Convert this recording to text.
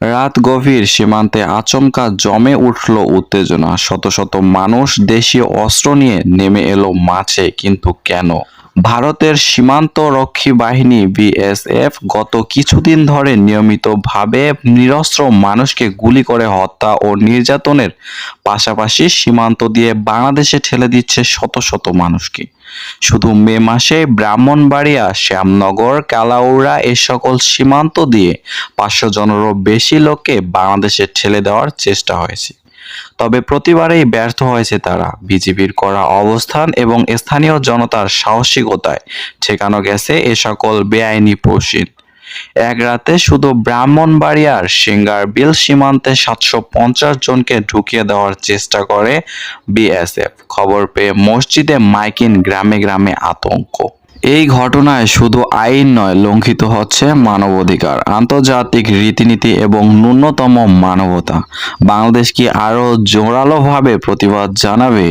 রাত গভীর সীমান্তে আচমকা জমে উঠল উত্তেজনা। শত শত মানুষ দেশীয় অস্ত্র নিয়ে নেমে এলো মাছে কিন্তু কেন? ভারতের সীমান্ত রক্ষী বাহিনী বিএসএফ গত কিছুদিন ধরে নিয়মিতভাবে নিরস্ত্র মানুষকে গুলি করে হত্যা ও নির্যাতনের পাশাপাশি সীমান্ত দিয়ে বাংলাদেশে ঠেলে দিচ্ছে শত শত মানুষকে। শুধু মে মাসে ব্রাহ্মণবাড়িয়া, শ্যামনগর, কালাউড়া এ সকল সীমান্ত দিয়ে পাঁচশো জনেরও বেশি লোককে বাংলাদেশে ঠেলে দেওয়ার চেষ্টা হয়েছে। তবে প্রতিবারেই ব্যর্থ হয়েছে তারা। বিজিবির করা অবস্থান এবং স্থানীয় জনতার সাহসিকতায় ঠেকানো গেছে এ সকল বেআইনি পশ্চিম এক রাতে শুধু ব্রাহ্মণবাড়িয়ার সিঙ্গার বিল সীমান্তে সাতশো পঞ্চাশ জনকে ঢুকিয়ে দেওয়ার চেষ্টা করে বিএসএফ। খবর পেয়ে মসজিদে মাইকিন গ্রামে গ্রামে আতঙ্ক। এই ঘটনায় শুধু আইন নয়, লঙ্ঘিত হচ্ছে মানবাধিকার, আন্তর্জাতিক রীতিনীতি এবং ন্যূনতম মানবতা। বাংলাদেশ কি আরও জোরালোভাবে প্রতিবাদ জানাবে?